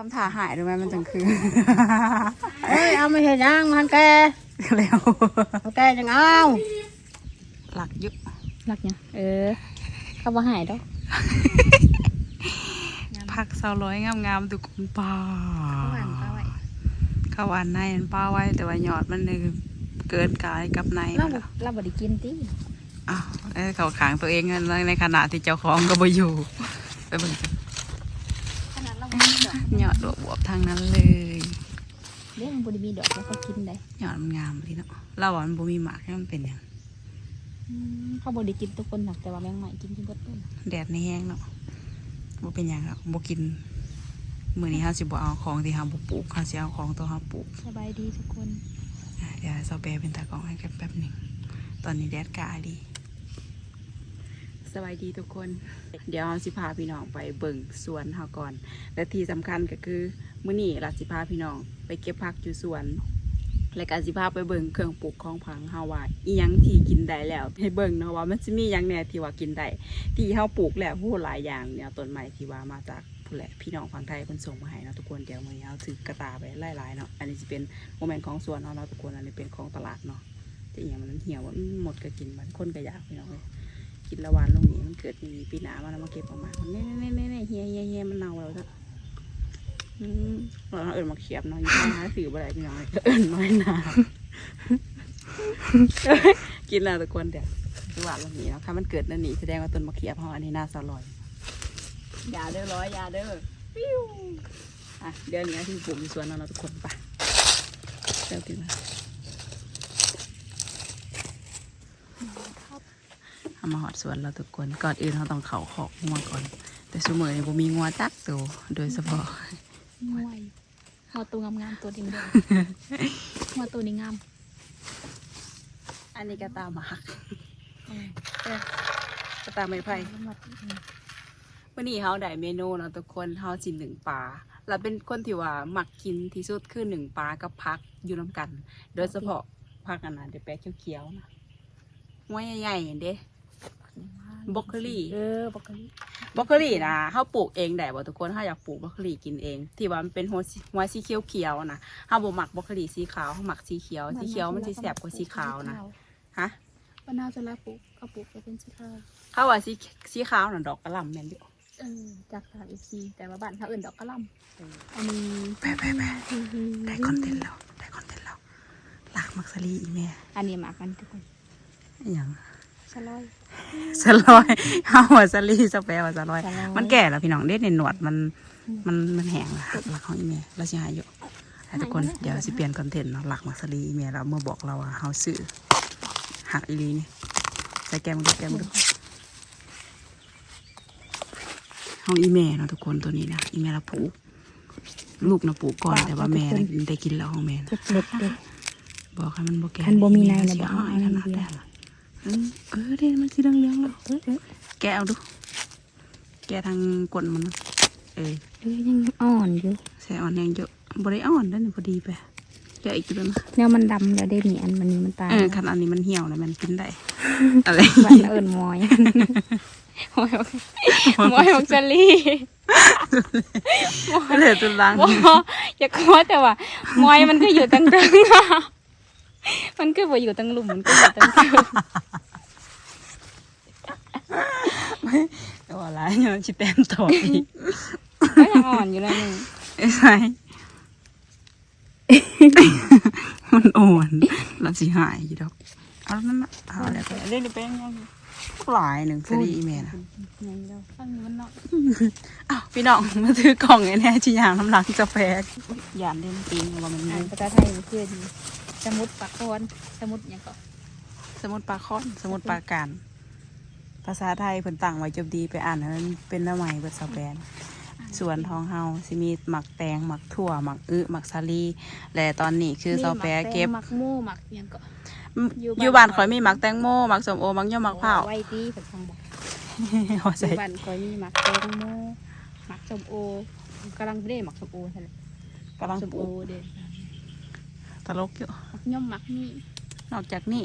ทำท่าหายด้วยไหมมันจังคือเอ้ยเอาไม่เห็นยังมันแกแล้วมันแกยังเอาหลักอยุกหลักเนี่ยเออเขาบ่หายดอกผักเสาร้อยงามๆทุกคนป้าเขาหวานปลาไว้ข้าวหวานในมันป้าไว้ แต่ว่ายอดมันเลยเกินกายกับในเรามันบ่แล้วเราบ่ได้กินติอ้าวเอ้ยเขาขางตัวเองนั่นในขณะที่เจ้าของก็บ่อยู่ไปเบิ่งขนาด เราบ่มีดอกยอดบวบๆทางนั้นเลยเด้มันบ่ได้มีดอกแล้วเขากินได้ยอดมันงามเลยเนาะเราว่ามันบ่มีหมากให้มันเป็นหยังอืมเขาบ่ได้กินทุกคนหรอกแต่ว่าแมงใหม่กินที่เบิดต้นแดดในแห้งเนาะบ่เป็นหยังหรอกบ่กินมื้อนี้เฮาสิบ่เอาของที่เฮาบ่ปลูกเฮาสิเอาของตัวเฮาปลูกสบายดีทุกคนอะเดี๋ยวเซาแปรเป็นตากล้องให้กันแป๊บหนึงตอนนี้แดดกายดี สวัสดีทุกคน เดี๋ยวเราสิพาพี่น้องไปเบิ่งสวนเฮาก่อน และที่สำคัญก็คือมื้อนี้เราสิพาพี่น้องไปเก็บผักอยู่สวน และก็สิพาไปเบิ่งเครื่องปลูกของผังเฮาว่าอีหยังที่กินได้แล้ว ให้เบิ่งเนาะว่ามันสิมีหยังแหน่ที่ว่ากินได้ที่เฮาปลูกแล้วผู้หลายอย่างเนี่ยต้นไม้ที่ว่ามาจากผู้แหละพี่น้องฝั่งไทยเพิ่นส่งมาให้เนาะทุกคนเดี๋ยวมื้อนี้เฮาถือกระตาไปหลายๆเนาะอันนี้สิเป็นโมเมนต์ของสวนเนาะเนาะทุกคนอันนี้เป็นของตลาดเนาะแต่อหย่างมันเหี่ยวมันหมดก็กินมันคนก็อยากพี่น้องเลย กินละวันลงนี้มันเกิดมีปีหนามันเอามาเก็บออกมาเน่เน่เน่เน่เฮียเฮียเฮียมันเน่าแล้วจ้ะอืมเราเอิญมาเขียบเนาะอยี่ห้อหาสื่อบ่ได้พี่น้องเลยเอิญน้อยหนากินแล้วทุกคนเดี๋ยวจังหวะลงนี้เนาะค่ะมันเกิดนั่นนี่แสดงว่าต้นมะเขียบเขาอันนี้น่าสลอยยาเด้อร้อยยาเด้อปิ้วอะเดี๋ยวนี้ที่ปลูกในสวนเราเนาะทุกคนไปเดี๋ยวกินมา เอามาหอดสวนเราทุกคนก่อนอื่นเราต้องเขาขอกงัวก่อน แต่สมือนี้ผมมีงัวจักตัวโดยเฉพาะงวยหัวตัวงามๆตัวนี้เด้อหัวตัวนี้งาม อันนี้ก็ตามหมากเออก็ตามไม้ไผ่วันนี้เขาได้เมนูเนาะทุกคนเขาสิหนึ่งปลาเราเป็นคนที่ว่ามักกินที่สุดคือหนึ่งปลากับพักอยู่น้ำกัน โดยเฉพาะพักอันนั้นเดี๋ยวแปะเขียวๆนะหัวใหญ่ๆเห็นเด้ บรอกโคลีเออบรอกโคลีบรอกโคลีนะเขาปลูกเองได้บ่ทุกคนเขาอยากปลูกบรอกโคลีกินเอง ที่ว่ามันเป็นหัวสีหัวสีเขียวเขียวๆนะเขาบ่หมักบรอกโคลีสีขาวเขาหมักสีเขียว สีเขียวมันสีแสบกว่าสีขาวนะฮะบ้านนาจะลาปลูกเอาปลูกจะเป็นสีขาวเขาว่าสีสีขาวน่ะดอกกระหล่ำแม่นอยู่เออจากทางเอฟซีแต่ว่าบ้านเขาอื่นดอกกระหลำอันนี้ไปไปไปได้คอนเทนต์แล้วได้คอนเทนต์แล้วหลักมักสลีอีแม่อันนี้หมากมันทุกคนอหย่างสลอย สลอยเอาว่าสลีสเปรว่าสลอยสลอย มันแก่แล้วพี่น้องเด็ดในหนวดมันมันมันแห้งแล้วหลักของอีแม่เราสิหายอยู่แต่ทุกคนเดี๋ยวสิเปลี่ยนคอนเทนต์เนาะหลักมักสลีอีแม่เราเมื่อบอกเราว่าเฮาซื้อหักอีหลีนี่ใส่แกมดูแกมดูห้องอีแม่เนาะทุกคนตัวนี้นะอีแม่เราปลูกลูกนะปลูกก่อนแต่ว่าแม่น่ะได้กินแล้วของแม่นะเจ็บเล็ดเด้บอกให้มันบอกแก่คันบ่มีในแม่น่ะสิบ่เอาเอาให้ขนาดอันนั้นแต่ละอืม เออเด้มันสีเหลืองๆแล้วแกะเอาดู แกะทางก้นมันนะเออเอ้ยยังอ่อนอยู่ใส่อ่อนแรงเยอะบริอ่อนได้นี่พอดีไปแกะอีกตัวนะแนวมันดำแล้วได้มีอันมันนี่มันตายเออคันอันนี้มันเหี่ยวนะมันกินได้ อะไรบ้านเราเอิญมอยมอยบอกมอยบอกจะลี่เหลือตัวล้างบออย่ากลัวแต่ว่ามอยมันก็อยู่ตั้งตึงอะ มันก็บ่อยู่ตั้งหลุมมันก็อยู่ตั้งตึงแต่ว่าร้ายเนี่ยชิแตนต่ออีกก็ยังอ่อนอยู่เลยนี่ไอ้ไงมันอ่อนเราสิหายอยู่ดอกเอาแล้วนั่นน่ะเอาแล้วไปเล่นไปยังยังหลายหนึ่งสลีอีเมลนะไงเราฟังมันเนาะอ้าวพี่น้องมาถือกล่องไอ้แน่ชิยางน้ำหลังกาแฟยานเล่นจริงว่ามันมีภาษาไทยมันคือดี สมุดปากคอนสมุดหยังก็สมุดปลาคอน สมุดปลาการ ภาษาไทยเพิ่นต่างไว้จบดีไปอ่านให้มันเป็นน้ำใหม่เบิดสแปนส่วนทองเฮาสิมีหมักแตงหมักถั่วหมักอึหมักสาลีและตอนนี้คือสแปรเก็บหมักหมูหมักหยังก็อยู่อยู่บ้านบ้านข่อยมีหมักแตงโมหมักส้มโอหมักย่อหมักเผาวไว้ดีเพิ่นฟังบอกเอาอใส่ยู่บ้านคอยมีหมักแตงโมหมักส้มโอกำลังเด้หมักส้มโอใช่ไหมกำลังส้มปโอลูกเด้ ตลกอยู่หมักย่อมหมักนี่นอกจากนี้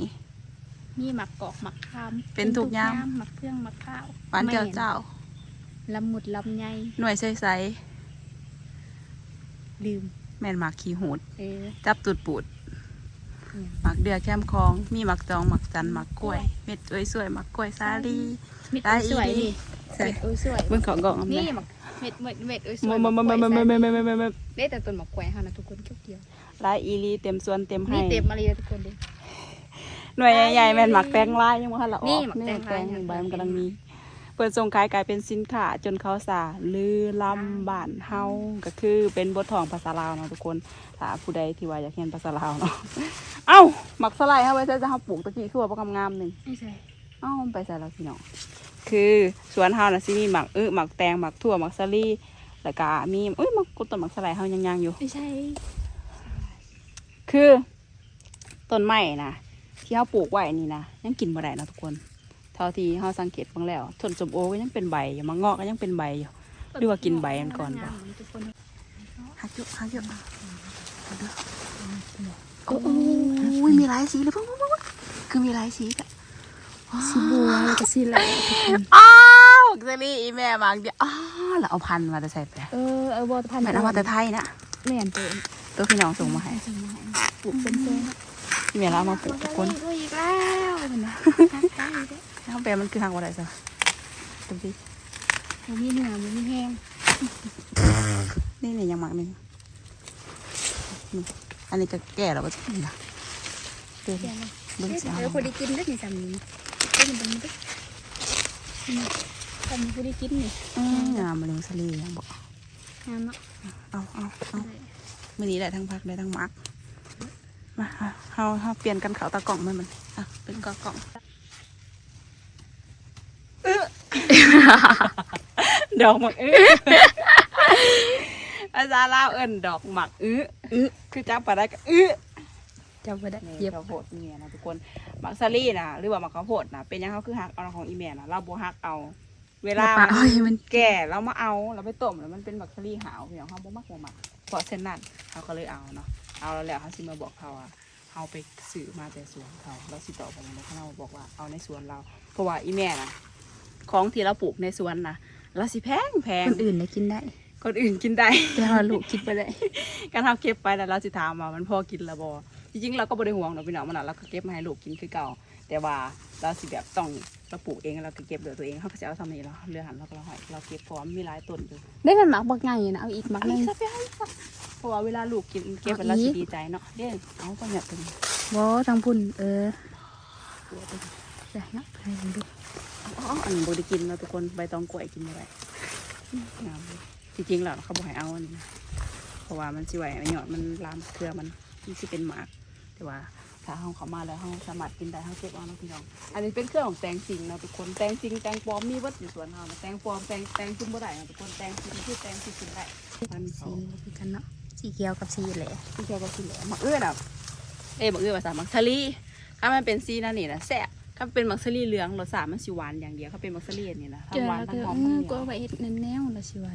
มีหมักกอกหมักคามเป็นทุกอย่าง หมักเครื่องหมักข้าวหวานเจ้าเจ้าลำหมุดลำไยหน่วยใสลืม แม่นหมักขี้หูด เออ จับตูดปูดอืมหมักเดือแคมคอง มีหมักจองหมักจันหมักกล้วย เม็ดสวยสวยๆหมักกล้วยสาลีเม็ดได้สวยอีหลีดิใส่เม็ดโอ้ยสวยเบิ่งเขากล่องเอานี่แม่หมัก เม็ดเม็ดเม็ดโอ้ยสวมยมมมมมมมมมได้แต่ต้นหมากกล้วยเฮานะทุกคนเกี่ยวลายอีหลีเต็มสวนเต็มๆให้นี่เต็มมาเลยทุกคนดิหน่วยใหญ่ๆแม่นหมักแตงลายยังบ่ทันละออกนี่หมักแตงลายนี่ใบมันกำลังมี เปิดส่งขายกลายเป็นสินค้าจนเขาสาลือลำบ้านเฮาก็คือเป็นบททองภาษาลาวเนาะทุกคนถ้าผู้ใดที่ว่าอยากเรียนภาษาลาวเนาะเอ้าหมักสไลด์เฮาไว้ใช้จะเฮาปลูกตะกี้คือว่าบ่งามๆหนึงไม่ใช่เอ้ามันไปใส่แล้วพี่น้อง คือสวนเฮาน่ะสิมีหมักอึหมักแตงหมักถั่วหมักสาลี่แล้วก็มีอุ้ยหมักกุต้นหมักสไลด์เฮายังๆอยู่ ไม่ใช่ คือต้นไม้นะที่เขาปลูกไว้นี่นะยังกินบ่ได้นะทุกคน เท่าที่เขาสังเกตบ้างแล้วต้นสมโอก็ยังเป็นใบอยู่มังอกก็ยังเป็นใบอยู่หรือว่ากินใบมันก่อนบ่ทุกคนฮักเยอะฮักเยอะโอ้ยมีหลายสีเลยเพิ่งคือมีหลายสีกัน สีบัวแล้วก็สีเหลืองทุกคนอ้าวเจลี่อีแม่มากเดียวอ้าวแล้วเอาพันธุ์มาจะใส่ไปเออเอาบัวพันธุ์แม่นเอามาแต่ไทยนะแม่นเติมตัวพี่น้องส่งมาให้ปลูกเป็นเส้นพี่แม่เราเอามาปลูกทุกคนด้วยอีกแล้วเห็นไหมได้ได้แล้วแปลมันคือทางอะไรซะดูดิมันมีเนื้อมันมีแห้งนี่เนี่ยยังหมักหนึ่งนี่อันนี้ก็แก่แล้วก็จะนี่นะเดี๋ยวเดี๋ยวนะเบิ่งสิเอาเดี๋ยวพอดีกินได้นี่สามี ได้ยินตรงนี้ดินี่สามีพอดีกินนี่อืมงามมาเลี้ยงสลียังบอกงามเนาะเอาเอาเอามื่อนี้ได้ทั้งพักได้ทั้งมักมาเอาเอาเอาเปลี่ยนกันเขาตากล่องมันมันอะเป็นกอกล่องเออดอกหมักอื้ออาจารย์ลาวเอิ้นดอกหมักอื้ออื้อคือจับไปได้ก็อื้อ จำไว้ได้นี่เย็บข้าวโพดเนี่ยนะทุกคนหมักซาลี่นะหรือว่าหมักข้าวโพดนะเป็นยังเขาคือหักเอาของอีเมลนะเราบัฮักเอา เวลาปะมันอ้อยมันแก่เรามาเอาเราไปต้มแล้วมันเป็นหมักซาลี่หาวพี่น้องเขาบ่มักบ่หมักเพราะเส้นนั้นเขาก็เลยเอาเนาะเอาแล้วแล้วเขาสิมาบอกเขาว่าเอาไปซื้อมาแต่สวนเขาเราสิต่อไปแล้วเขาบอกว่าเอาในสวนเรา เพราะว่าอีแม่นะของที่เราปลูกในสวนนะเราสิแพงแพงคนอื่นได้กินได้ คนอื่นกินได้ แต่ว่าลูกกินไปได้ การทำเก็บไปแล้วเราสิถามว่ามันพอกินและบอ จริงๆเราก็บ่ได้ห่วงเนาะพี่น้องมันนะเราก็เก็บมาให้ลูกกินคือเก่า แต่ว่าเราสิแบบต้องเราปลูกเองเราก็เก็บเหลือตัวเองเขาก็จะเอาทำนี่เราเรือหันเราก็เราให้เราเก็บเพราะว่ามันมีหลายต้นอยู่ได้มันหมักบักไงนะเอาอีกหมักเอาหนึอีงกสักไปเอาอีกสักเพราะว่าเวลาลูกกินเก็บเอาแล้วสิอีกดีใจเนาะเด้เอาก็เนี่ยตัวนี้บ่ทางพุ่นเออตัวตัวนี้ได้เนาะให้ดูอ๋ออันนี้บ่ได้กินเราะทุกคนใบตองกล้วยกินบ่ได้งามเลยจริงๆแล้วเขาบอกให้เอาอันนี้นะเพราะว่ามันสิไหวไอ้หยอดมันลามเครือมันมันสิเป็นหมากแต่ ว่าถ้าเฮาเขามาแล้วเฮาสามารถกินได้เฮาเก็บเอาเนาะพี่น้อง อันนี้เป็นเครื่องของแตงจริงเนาะทุกคนแตงจริงแตงปลอมมีวัดอยู่สวนเฮานะแตงปลอมแตงแตงกินบ่ได้เนาะทุกคนแตงจริงคือแตงที่กินได้พันสีเขาคือกันเนาะสีเขียวกับสีแหละที่เจ้าก็กินแล้วมักเอื้อน่ะเอ้ยมักเอื้อภาษามักซาลีถ้ามันเป็นซีนั่นนี่นะแซ่บถ้าเป็นมักซาลีเหลืองรสชาติมันสิหวานอย่างเดียวถ้าเป็นมักซาลีอันนี่นะทั้เจงอหวานแล้วทั้ก็งหอมเอทั้งอเหนีก็ยวเอาไว้เฮ็ดแนวๆละสิว่า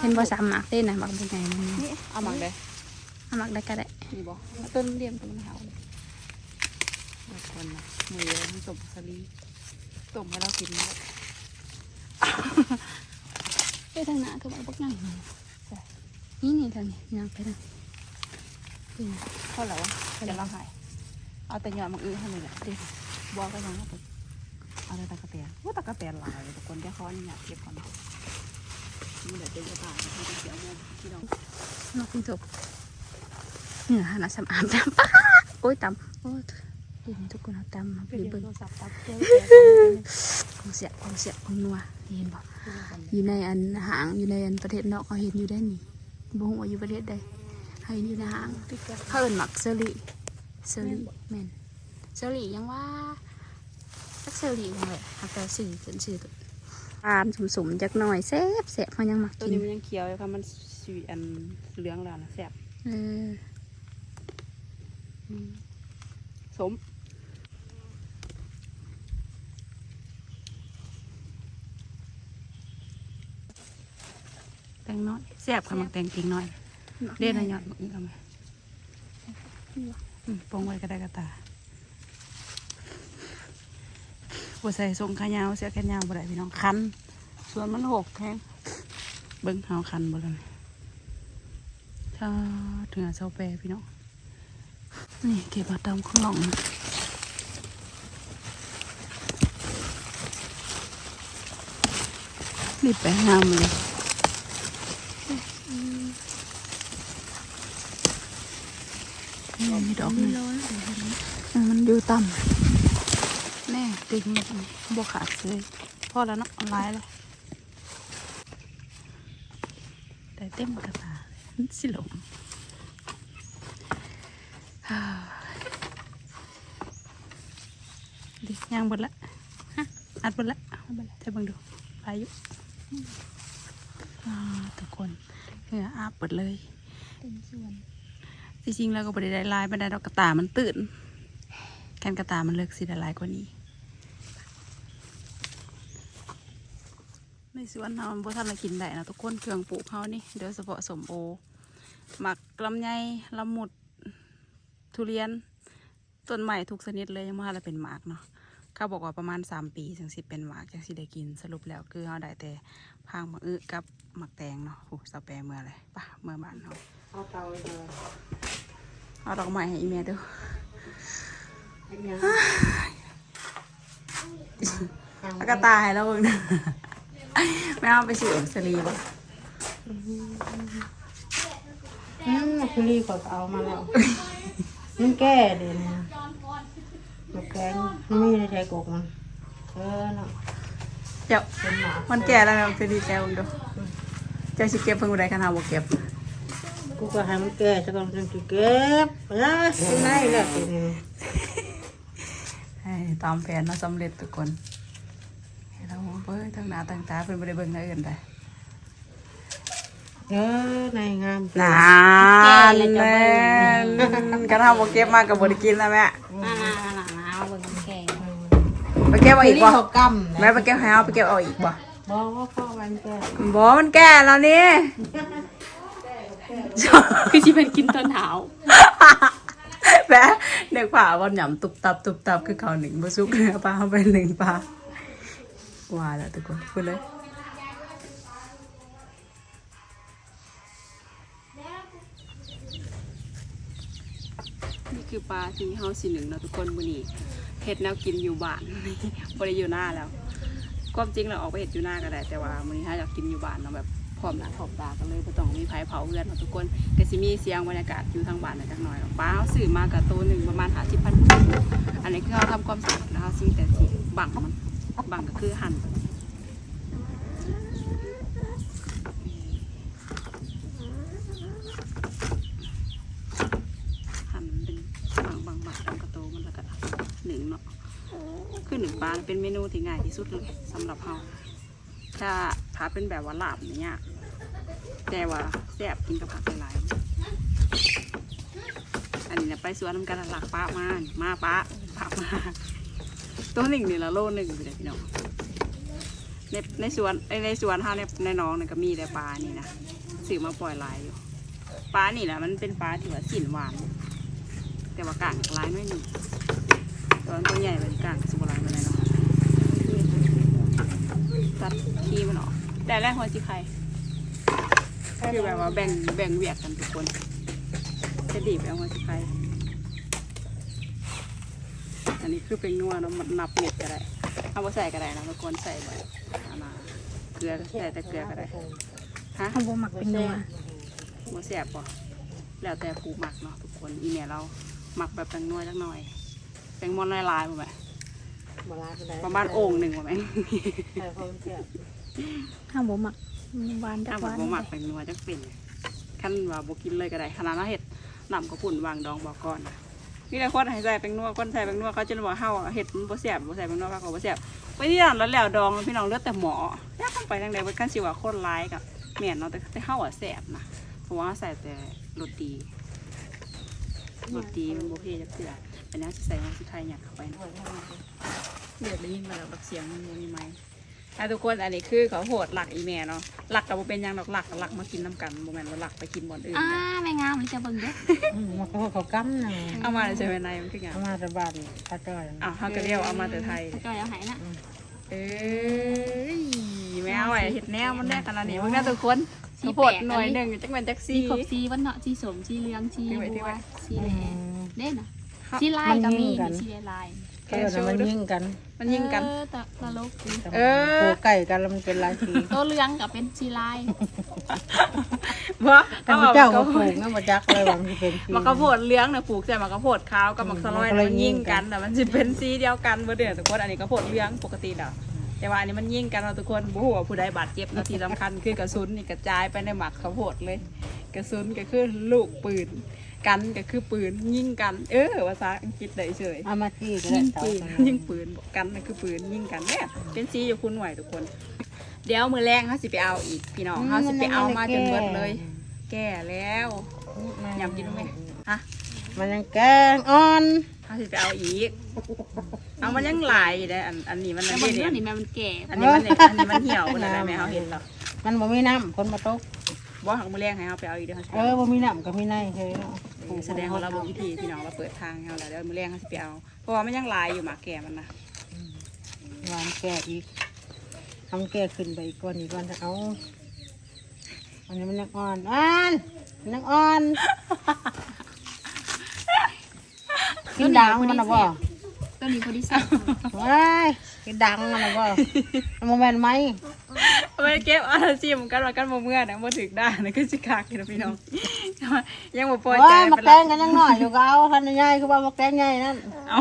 เห็นบ่สามหมักเด้นะหมักเป็นไงนั่นนี่เอามักเลยเอา หมักได้ก็ได้นี่บ่ต้นเรียมต้นมะพร้าวเลยทุกคนนะมือเลยทั้งต้มมักซาลีต้มให้เรากินนะไปทางหน้าก็หมักบักไงนี่นี่ทางนี้ย่างไปทางนี่เท่าไหร่วะเดี๋ยวเราหายเอาแต่หยอดมักอื้อให้เลยแหละเดี๋ยวบอกไปยังเอาไปเอาแต่ตะกะแตนว่าตะกะแตนหลายเลยทุกคนแค่ข้อนี่อยากเก็บก่อนนะนี่เดี๋ยวเต็มกระต่ายให้เดี๋ยวโมพี่น้องนกพิจบ เหนือหาหน้าสำอางตำป้าโอ้ยตำโอ้ยดีนี้ทุกคนเอาตำมาเป็นเบิ่งโทรศัพท์ตับเจ้าของเสียของเสียของนัวเห็นบ่อยู่ในอันหางอยู่ในอันประเทศนอกเขาเห็นอยู่ได้นี่บ่ฮู้ว่าอยู่ประเทศใดให้อยู่ในหางเขาเอิ้นหมักเซรีเซรีแมนเซรียังว่าสักเซอรี่ยังไงหักแต่สื่อจนสื่อปานสมๆจักหน่อยแซ่บแซ่บเขายังมักตัวนนี้มันยังเขียวอยู่ค่ะมันสีอันเหลืองแล้วนะแซ่บเออ สมแตงน้อยแซ่บค่ะมักแตงจริงน้อยเด่นนะยอดมักนี้ทำไมอืมปองไว้ก็ได้กระตาบัใส่ทรงขายาวเสียแขนยาวบ่ได้พี่น้องคัน ส่วนมันหกแข้งเบิ้งเฮาคันบ่เลยอ่าถึงหาเจ้าแปรพี่น้อง นี่เก็บมาตามข้างหลงนะรีบไปงามเลยนี่มีดอกนึงอ่มันอยู่ต่ำแน่ติงแบบนี้บวขาดเลยพอแล้วเนาะเอาไลายเลยได้เต็มกระตาเลยสิหลง ดิย่างหมดละฮะอัดหมดละเอาไปละจะเบิ่งดูพายุอ่าทุกคนเหงื่ออาบหมดเลยเป็นส่วนจริงๆแล้วก็บริได้ลายบันไดดอกกระตามันตื่นแกนกระตามันเลิกสีได้ลายกว่านี้ในสวนเราบ่ทันละกินได้นะทุกคนเครื่องปลูกเขานี่โดยเฉพาะสมโอหมักลำไยลำหมุด ทุเรียนต้นใหม่ทุกชนิดเลยยังมาละเป็นหมากเนาะเขาบอกว่าประมาณสามปีถึงสิเป็นหมากจังสิได้กินสรุปแล้วคือเขาได้แต่พางมะอึกับหมักแตงเนาะโอ้สาวแปรเมื่ออะไรปะเมื่อบ้านเขาเอาเตาเลยเอาดอกไม้ให้อีเมดูแล้วก็ตายแล้วเบิ่งนะไม่เอาไปสิเอ็มสลีบ่อืมคือรีก็เอามาแล้ว มันแก่เดี๋ยวนะมันแกงมันไม่ได้ใช้กกมันเออเนาะเจ้าเป็นหมามันแก่แล้วนะสลีแก้วเบิ่งดูเจ้าสิเก็บเพิ่งบ่ได้ขนาดบ่เก็บกูก็ให้มันแก่สักก่อนจนจะเก็บนะที่ไหนล่ะทีนี้ให้ตามแผนเนาะสำเร็จทุกคนให้เราเบิ่งทั้งหน้าตั้งตาเพิ่นบ่ได้เบิ่งหน้าอื่นได้ เออในงามนานแน่นกันเฮาบ่เก็บมาก็บ่ได้กินแล้วแม่มามามามาเอาเบิ่งแกงไปเก็บเอาอีกบ่เขากำแม่ไปเก็บให้เอาไปเก็บเอาอีกบ่บอกว่าพ่อมันแก่บ่มันแก่แล้วนี่คือสิเป็นกินตอนหนาวแม่เด็กผ่าบอลหย่ำตุบตับตุบตับคือเขาหนึ่งบสุกเนื้อปลาเอาไปหนึ่งปลาว่าแล้วทุกคนพูดเลย คือปลาที่เฮาสิหนึ่งเนาะทุกคนมื้อนี้เฮ็ดแนวกินอยู่บ้าน บ่ได้อยู่หน้าแล้วความจริงเราออกไปเฮ็ดอยู่หน้าก็ได้แต่ว่ามื้อนี้ถ้าอยากกินอยู่บ้านเนาะแบบพร้อมหน้าพร้อมตากันเลยบ่ต้องมีไผเผาเรือนเนาะทุกคนก็สิมีเสียงบรรยากาศอยู่ทางบ้านหน่อยจักหน่อยเนาะปลาเฮาซื้อมากับตัวหนึ่งประมาณ50,000อันนี้คือเฮาทำความสะอาดแล้วเฮาซื้อแต่สิบังมันบังก็คือหั่นหั่นเป็นบางบางบางตามกระโตมันแล้วก็หนึ่งเนาะ คือหนึ่งปลา เป็นเมนูที่ง่ายที่สุดเลยสำหรับเราถ้าถ้าเป็นแบบว่าลาบเนี่ยแต่ว่าแซ่บกินกับผักหลายๆอันนี้นะไปสวนน้ำกันหลักป้ามามาป้าป้ามาตัวหนึ่งนี่ละโลหนึ่งเลยพี่น้องในในสวนในในสวนเฮาในในน้องเนี่ยก็มีแต่ปลานี่นะซื้อมาปล่อยลายอยู่ปลานี่นะมันเป็นปลาที่ว่าสินหวาน แต่ว่ากางลายน้อยหนึ่งตอนตัวใหญ่เป็นกางสุบลายมาเลยเนาะ ตัดขี้มันออก แต่แรกหัวจีไข่คือแบบว่าแบ่งแบ่งเวียกกันทุกคน จะดีบเอาหัวจีไข่อันนี้คือเป็นนัวเนาะมันนับเม็ดก็ได้เอาไปใส่ก็ได้นะทุกคนใส่แบบอันน่ะเกลือก็ใส่แต่เกลือก็ได้ฮะเอาบ่หมักเป็นนัวหัวแสบป่ะแล้วแต่ผูหมักเนาะทุกคนอีเนี่ยเราหมักแบบแป้งนัวจักหน่อยแป้งมอนลายๆมาไห มมาลาไปได้ประมาณโอ่งหนึ่งว่าไหมใช่ความแก่ถ้าบ่หมักหวานจัถ้ากหบอวากนว่าหมักเป็นนัวจักเป็นขั้นว่าบกินเลยก็ได้ขนาดเราเห็ดนำกระปุ่นวางดองบอกก่อนนะมีแต่คนใหายใจเป็นนัวคนใส่เป็นนัวเขาจะบอกเฮาอะเห็ดมันบ่แสบบ่ใส่เป็นนัวเขาก็บ่แสบไปที่นั่นแล้วแล้วดองพี่น้องเลือดแต่หมออยากไปทางใดไปกันสิว่าคนร้ายกับแม่นเนาะแต่แต่เฮาอะแสบนะเพราะว่าใส่แต่รสดีรสดีมันบ่เผ็ดจักเทื่อเป็นแนวสิใส่ของสุดท้ายอยากเข้าไปนะ เดี๋ยวได้ยินมาแล้วแบบเสียงมันมีไหมอะทุกคนอันนี้คือเขาโหดหลักอีแม่เนาะหลักกับเป็นหยังดอกหลักกับหลักมากินน้ำกันโมเมนต์ว่าหลักไปกินบอนอื่นอ่ากันแม่งามเลยจะเบิ่งเด้ออืมมันก็เขากำนะเอามาเลยใช่ไหมนายมันคือไงเอามาแต่บ้านปลาจ้อยอ้าวเขาก็เรียกว่าเอามาแต่ไทย จอยเอาให้นะเอ้ยแมวไอ้เห็ดแนวมันแน่ขนาดนี้มึงน่าทุกคนแสีข้าวโพแปดลกหน่วยหนึ่งจักแม่นจักสีซีขบสีวันเนาะสีสมสีเหลืองสีที่ไว้ที่บัไว้วสีแดงอืมเด้น่ะสีลายก็มีมันยิงกันสีลาย เออน่ะมันยิงกันมันยิงกัน เออตะตะลกดีเออผูกไก่กันแล้วมันเป็นลายสีตัวเหลืองก็เป็นสีลายบ่แต่เขาพระเอาเจ้ามัก็นผูกนะมาจักเลยว่ามันสิเป็นสี มะกระโพดเหลี้ยงน่ะปลูกใส่มะกระโพดขาวกับมะสลอยอืมมันก็เลยมันยิงยิงกักันนแต่มันสิเป็นสีเดียวกันบ่เด้อทุกคนอันนี้กระโพดเหลี้ยงปกติดอกแต่ว่าอันนี้มันยิงกันเราะทุกคนบ่ฮู้ว่าผู้ใดบาดเจ็บเนาะที่สำคัญคือกระสุนนี่กระจายไปในหมักข้าวโพดเลย กระสุนก็คือลูกปืน กันก็คือปืนยิงกัน เออภาษาอังกฤษได้เฉยเอามาจี้ก็ยิได้งเต่าปืนตัวนั้นยิงปืนบอกกันนั่นคือปืนยิงกันเนี่ยเป็นซีอยู่คุณหน่วยทุกคน เดี๋ยวมือแรงเขาสิไปเอาอีกพี่น้องเขาสิไปเอามาจนเบิดเลย แก่แล้วยำกินไหมฮะมันยังแกงอ่อนเขาสิไปเอาอีก เอามันยังหลายอยู่เลยอันอันนี้มันแต่อันบนนี้เรื่องเนี่ยนี่แม่มันแก่ อันนี้มันเนี่ยอันนี้มันเหี่ยวคนอะไรแม่เขาเห็นหรอมันบ่มีน้ำคนมาตก บ่หักมือแรงให้เขาไปเอาอีกเด้อเขาสิเออบ่มีน้ำก็มีในเฮ้ยเนาะเออแสดงว่าเราบอกวิธีพี่น้องเราเปิดทางให้เขาแล้วเดี๋ยวมือแรงเขาสิไปเอาเพราะว่ามันยังหลายอยู่หมากแก่มันนะหวานแก่อีกทำแก่ขึ้นไปอีกก่อนอีกก่อนจะเอาอันนี้มันยังอ่อนอ่อนมันยังอ่อนกินดังมันนะบ่ตัวนี้พอดีสักว้ายกินดังมันนะบ่มันบ่แม่นไหม ไปเก็บอาชีพกันว่ากันบ่เมื่อนะบ่ถึกได้นะคือสิคักอยู่นะพี่น้อง ยังบ่พอใจว้ายมาเป็นแกไรงกันยังน้อยอยู่ก็เอาทันใหญ่คือว่ามาแกงใหญ่นั่นเอา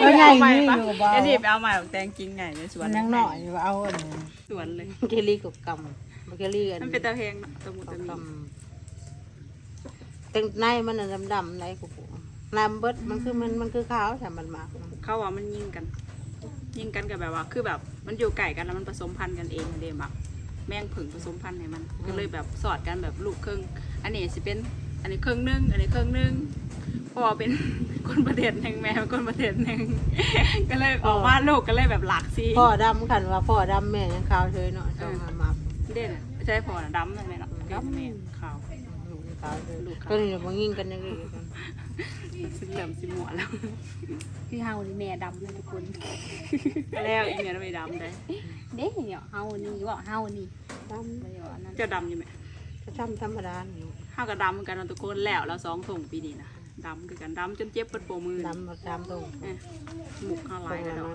เอาใหญ่ใหม่นี่ปะอยู่บ่เดี๋ยวนี้ไปเอาใหม่ของแตงกินไงในสวมันนยังน้อยอยู่ก็เอาอันนี้สวนเลยเกลี่กับกำมันเกลี่อันมันเป็นตะเพงเนาะตะมุตะกมีำแต่ในมันน่ะดำๆในกูปูน้ำเบิดมันคือมันมันคือขาวแต่มันมากเขาว่ามันยิงกัน ยิงกันกับแบบว่า คือแบบมันอยู่ไก่กันแล้วมันผสมพันธุ์กันเองเดมักแมงผึ่งผสมพันธุ์ให้มัน ก็เลยแบบสอดกันแบบลูกครึ่ง อันนี้สิเป็นอันนี้ครึ่งหนึง อันนี้ครึ่งหนึงพ่อเป็นคนประเทศหนึ่งแม่เป็นคนประเทศหนึ่งก็เลยออกมาลูกก็เลยแบบหลากสีพ่อดำขันว่าพ่อดำแม่ยังขาวเฉยเนาะชอบมามาเด่นอะไม่ใช่พอนะดำนั่นเลยเนาะดำแม่ขาวลูกขาวเฉยลูกขาวตัวนี้มันยิงกันยังไงกัน ซึ่งเริ่มสิหมัวแล้วคือเฮานี่แม่ดำเลยทุกคน แล้วอีเมียไม่ดำได้เด้เนี่ยเฮานี่ว่าเฮานี่ดำไม่ได้ว่านั่นเจะดำอยู่ไหมก็ทำธรรมดานี่ข้าวกับดำเหมือนกันเนาะทุกคนแล้วเราสองถุงปีนี้นะดำคือกันดำจนเจ็บเปิดโปมือดำมาดำตรงเอ้ยหมุกข้าวลายกันเนาะ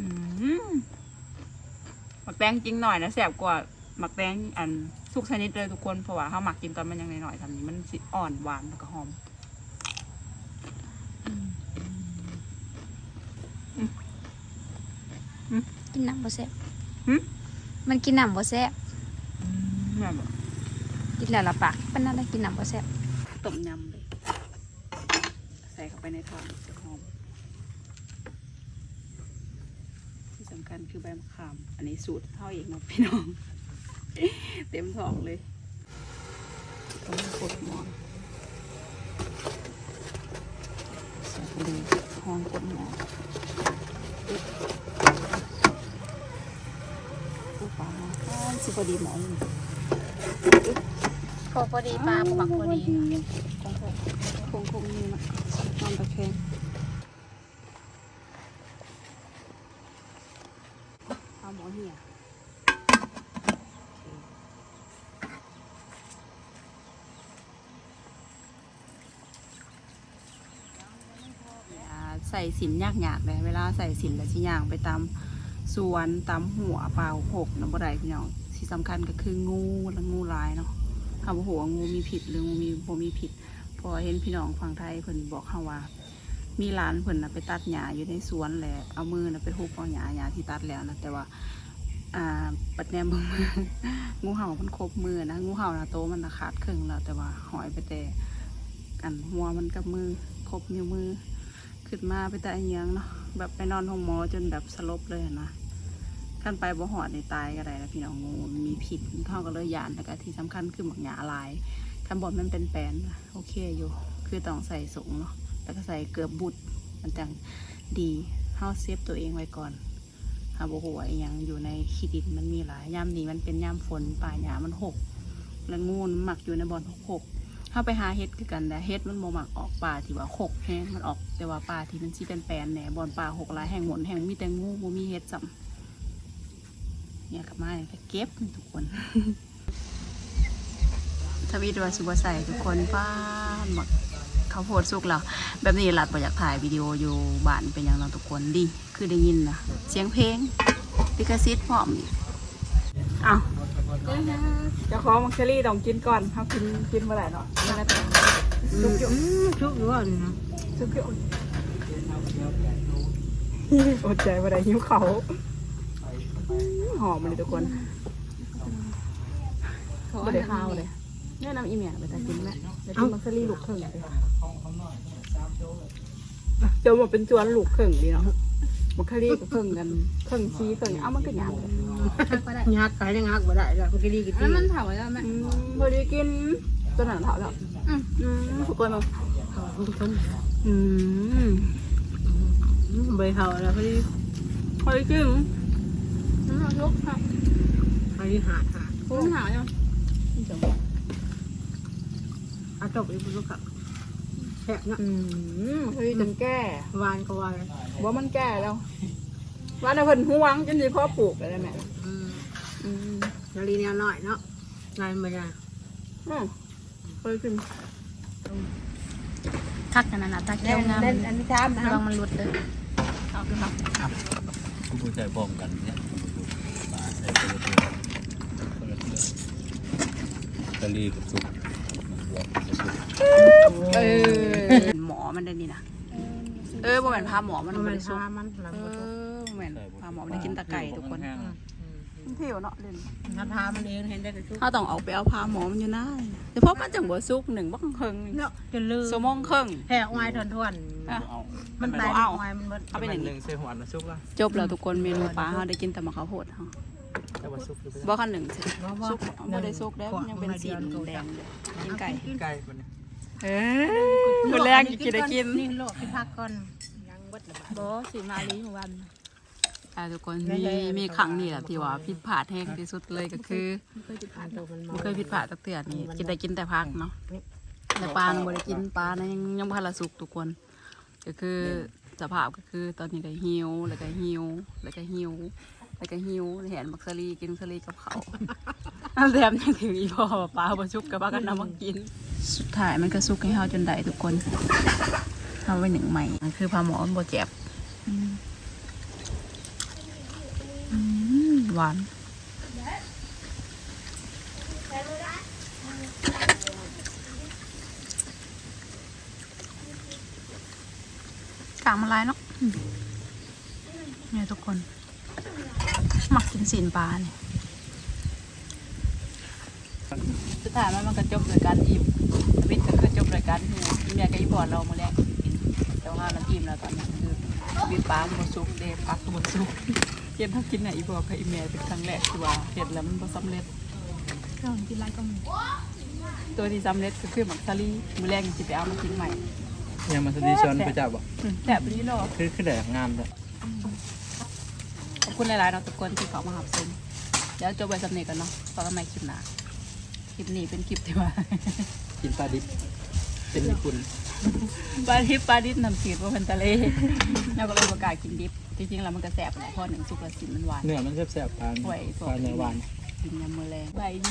อืมหมักแตงจริงหน่อยนะแสบกว่าหมักแตงอัน สุกชนิดเลยทุกคนเพราะว่าเขาหมักกินตอนมันยังหน่อยๆทำนี้มันสิอ่อนหวานแล้วก็หอมกินน้ำบ่แซ่บหึมันกินน้ำบ่แซ่บแม่บอกกินแล้วละปากเป็นอะไรกินน้ำบ่แซ่บต้มยำเลยใส่เข้าไปในทอดจะหอม ที่สำคัญคือใบมะขาม อันนี้สูตรเท่าเองเนาะพี่น้อง เต็มท้องเลยต้มกดหมอนใส่ไปเลยหอมกดหมอนอุ๊บปลาหอมสิพอดีหมอนพอพอดีปลาบ่มักพอดีคงคงนี่นะนอนตะแคงเอาหมอเหี่ย ส่สินยากยากๆเลยเวลาใส่สินแล้วชิย่างไปตามสวนตามหัวเปล่าหกน้ำบ่ได้พี่น้องที่สำคัญก็คืองูและงูลายเนาะคำว่าหัวงูมีผิดหรืองูมีบ่มีผิด พอเห็นพี่น้องฝั่งไทยเพิ่นบอกเขาว่า มีร้านเพิ่นนะไปตัดหญ้าอยู่ในสวนแหละเอามือนะไปหุบเอาหญ้าหญ้าที่ตัดแล้วนะแต่ว่าอ่าปัดแนมเบงมืองูเห่ามันครบมือนะงูเห่านะโตมันนะขาดครึ่งแล้วแต่ว่าหอยไปแต่กันหัวมันกับมือครบนิ้วมือ ขึ้นมาไปแต่อันยังเนาะแบบไปนอนห้องหมอจนแบบสลบเลยนะขั้นไปบ่หอดในตายก็ได้นะพี่น้องงูมีผิดเข้าก็เลยยานแล้วก็ที่สำคัญคือหมักหญ้าลายคันบอดมันเป็นแปลนโอเคอยู่ คือต้องใส่สูงเนาะแล้วก็ใส่เกลือบุดมันจังดีเฮาเซฟตัวเองไว้ก่อนหาบหัวอหยังอยู่ในขี้ดินมันมีหลายย่ามนี้มันเป็นย่ามฝนป่าหญ้ามันหกแล้วงูนหมักอยู่ในบอนหกหกเข้าไปหาเฮ็ดคือกันแต่เฮ็ดมันบ่หมักออกป่าที่ว่าหกแห้งมันออก แต่ว่าป่าที่มันชีเป็นแปลนๆแหน่บอนป่าหกหลายแห่งหมดแห่งมีแต่งูบ่มีเห็ดจำเนี่ยกลับมาเนี่ยก็เก็บทุกคน ทวีตว่าสุบใส่ทุกคนป้าหมดเขาวโพดสุกแล้วแบบนี้หลัดบ่อยากถ่ายวิดีโออยู่บ้านเป็นอย่างเราทุกคนดี คือได้ยินนะเสียงเพลงลิขสิทธิ์พร้อมอีกอ้าว เจ้าของมักเชอรี่ต้องกินก่อนเขากินกินเมื่อไหร่เนาะ นี่นะแต่ชุบอยู่ชุบอยู่ว่านี่นะสุกเกี่ยวอดใจบ่ได้หิวเขาหอมมันเลยทุกคนบ่ได้ข้าวเลยแนะนำอีเมียไปแต่กินแม่ไปกินมักเชอรี่ลูกเข่งสิเจอมาเป็นจวนลูกเข่งดีเนาะมักเชอรี่กับเข่งกันเข่งซีเข่งเอ้ามันก็หยาบเลยงักไปยังงักบ่ได้แล้วมันก็ดีกี่ทีแล้วมันเผาแล้วแม่อืมพอดีกินตัวหนังเผาแล้ว อืมอืมทุกคนมาทุกคนอืมใบเขาแล้วพอดีพอดีกินน้ำมันลกค่ะพอดีหาหาลุกหายังเอาจบอีกลูกครับแฉะนะอืมพอดีจนแก่วานก็วานว่ามันแก่แล้วว่าในเพิ่นห่วงจนสิพ่อปลูกไปแล้วแม่อืมอืมนาลีเนี่ยน้อยเนาะนายมาจ้ะอืม เคยกินคักกันนะนะตาเกียวงามเล่นอันนี้ทามนะระวังมันหลุดเลยเอาขึ้นมาผู้ใจพร้อมกันเนี่ยปลาใส่ตัวเดียวคนละเรื่องกะหรี่กับซุปมันรวมกับซุปเออหมอมันได้นี่นะเออบ่แม่นพาหมอมันมันบ่มันได้สุกทามันหลังเอบ่ทุกอบ่แม่นพาหมอมันได้กินตะไก่ทุกคนแห้ง มันเที่ยวเนาะเล่นถ้าทามันเองเห็นได้ก็ชุบถ้าต้องเอาไปเอาพาหมอมันอยู่นะแต่เพราะมันจังบ่สุกหนึ่งบักเคิงเนาะจนลืมสมองเคิงแผ่ออยทวนทวนอะเอามันตายเอาออยมันเบิดเอาไปหนึ่งหนึ่งเซหัวนะซุกละจบแล้วทุกคนเมนูปลาเราได้กินแต่มะขามโพดเฮาแต่ว่าซุกคือบ่คันหนึ่งสิสุกบ่ได้สุกแล้วยังเป็นสีแดงอยู่กินไก่ไก่คนนี้เอ้ยคนแรงกินได้กินนี่โลกที่พักก่อนยังเบิดละบาดบ่สีมาลีเมื่อวัน อ่าทุกคนมีมีครั้งนี้แหละที่ว่าผิดพลาดแห้งที่สุดเลยก็คืออ่านตัวมันบ่เคยผิดพลาดตักเตือนนี่กินได้กินแต่พักเนาะแต่ปลาบ่ได้กินปลานะยังยังบ่ทันละสุกทุกคน ก็คือสภาพก็คือตอนนี้ก็หิวแล้วก็หิวแล้วก็หิวแล้วก็หิวเห็นมักซารีกินมักซารีกับเขาวอันแถมยังถืออีพอว่าปลาบสุกกับปลากันนำมากิน สุดท้ายมันก็สุกให้เฮาจนได้ทุกคนทำไว้หนึ่งใหม่มันคือปลาหมอมันบ่เจ็บ หวานกางมันลายเนาะเนี่ยทุกคนหมักกินสีนปลาเนี่ยสุดท้ายมันมันก็จบโดยการอิ่มชีวิตก็คือจบโดยการหิวอีเมียกับอีบอดเรามาแลกกินแต่ว่ามันอิ่มแล้วตอนนี้คือชีวิตป้าหมันบ่สุกเดพักบ่สุก เย็นถ้ากินน่ะอีบอดกับอีเมียเป็นครั้งแรกที่ว่าเห็ดแล้วมันบ่สำเร็จก็กินไรก็มีตัวที่สำเร็จก็คือหมักซาลีมื้อแรกสิไปเอามากินใหม่ยังมาสตีชอนไปจับบ่อืมแต่บนี้เนาะคือคือแดกงามเลยขอบคุณหลายๆเนาะทุกคนที่เขามาหับซึมเดี๋ยวจบไว้สำเนีกันเนาะต่อกันใหม่คลิปหน้าคลิปนี้เป็นคลิปที่ว่า กินปลาดิบ เป็นญี่ปุ่นปลาดิบปลาดิบน้ำจืดว่าเป็นทะเลแล้วก็เลยประกล้าศกินดิบจริงๆแล้วมันก็แสบแหละเพราะหนึ่งสุกและสินมันหวานเนื้อมันแซ่บๆปลาไหวพปวกลาเนื้อหวานกินยำมือแรงไปดิ